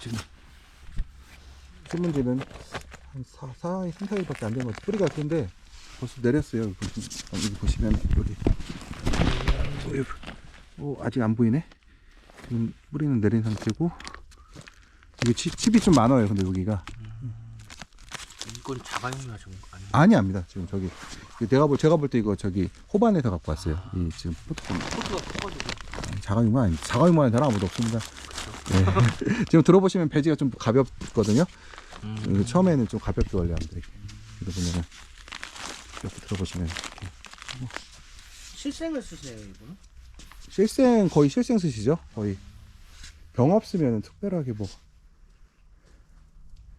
지금 신문지는 한 4, 4, 3, 4일밖에 안 된 것 같아요. 뿌리가 큰데 벌써 내렸어요. 여기, 보시- 어, 여기 보시면 여기 어, 여기. 어, 아직 안 보이네. 지금 뿌리는 내린 상태고 이게 치, 칩이 좀 많아요. 근데 여기가 이건 자가용이나 저거 아니야? 아니 압니다. 지금 저기 내가 볼 제가 볼 때 이거 저기 호반에서 갖고 왔어요. 이 지금 포트가 커가지고 자가용만 아니 자가용만 사람 아무도 없습니다. 네. 지금 들어보시면 배지가 좀 가볍거든요. 음. 처음에는 좀 가볍게 원래 합니다. 이렇게 들어보면은 이렇게 들어보시면 이렇게. 실생을 쓰세요 이거는? 실생 거의 실생 쓰시죠? 거의 병 없으면 특별하게 뭐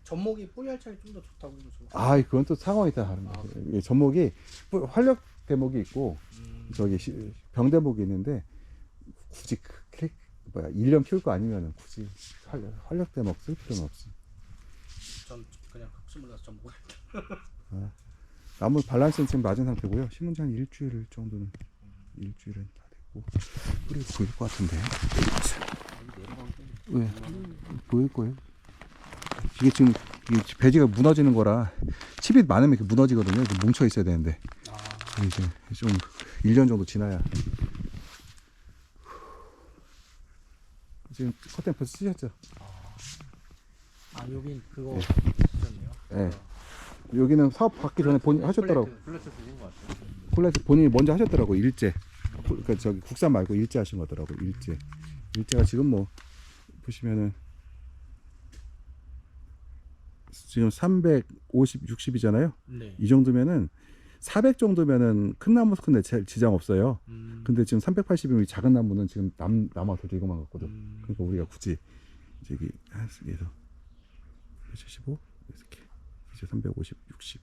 접목이 뿌리 할차이 좀 더 좋다고 그러죠. 아, 그건 또 상황에 따라 다른 아, 거예요. 이게 접목이 뿌- 활력 대목이 있고 음. 저기 시- 병 대목이 있는데 굳이 그 클릭 뭐야 1년 키울 거 아니면은 굳이 활력, 활력 대목 쓸 필요는 없어. 전 그냥 혹시 몰라서 접목을 할게요. 나무 밸런스는 지금 맞은 상태고요. 심은 지한 일주일 정도는 일주일은 다 됐고 뿌리 보일 것 같은데 왜 보일 거예요? 이게 지금 이게 배지가 무너지는 거라 칩이 많으면 이렇게 무너지거든요. 이렇게 뭉쳐 있어야 되는데 아, 이제 좀 1년 정도 지나야 지금 커튼 벌써 쓰셨죠? 아 여긴 그거 네. 쓰셨네요. 네. 여기는 사업 받기 전에 본인 하셨더라고. 플래트 쓰신 것 같아요. 콜레트 본인이 먼저 하셨더라고 일제. 그러니까 저기 국산 말고 일제 하신 거더라고 일제. 일제가 지금 뭐 보시면은 지금 350, 60이잖아요. 네. 이 정도면은 400 정도면은 큰 나무 큰데 제- 지장 없어요. 음. 근데 지금 380이면 작은 나무는 지금 남 남아서 이거만 갖거든. 음. 그러니까 우리가 굳이 저기 한에서 75 이렇게 이제 350, 60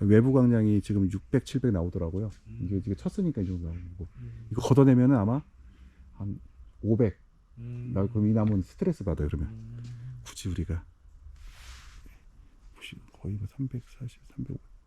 외부 광량이 지금 600, 700 나오더라고요. 이게 이게 쳤으니까 이 정도 나오는 거고 음. 이거 걷어내면은 아마 한 500 음. 나올 그럼 이 나무는 스트레스 받아요. 그러면 음. 굳이 우리가 보시면 거의 뭐 340, 350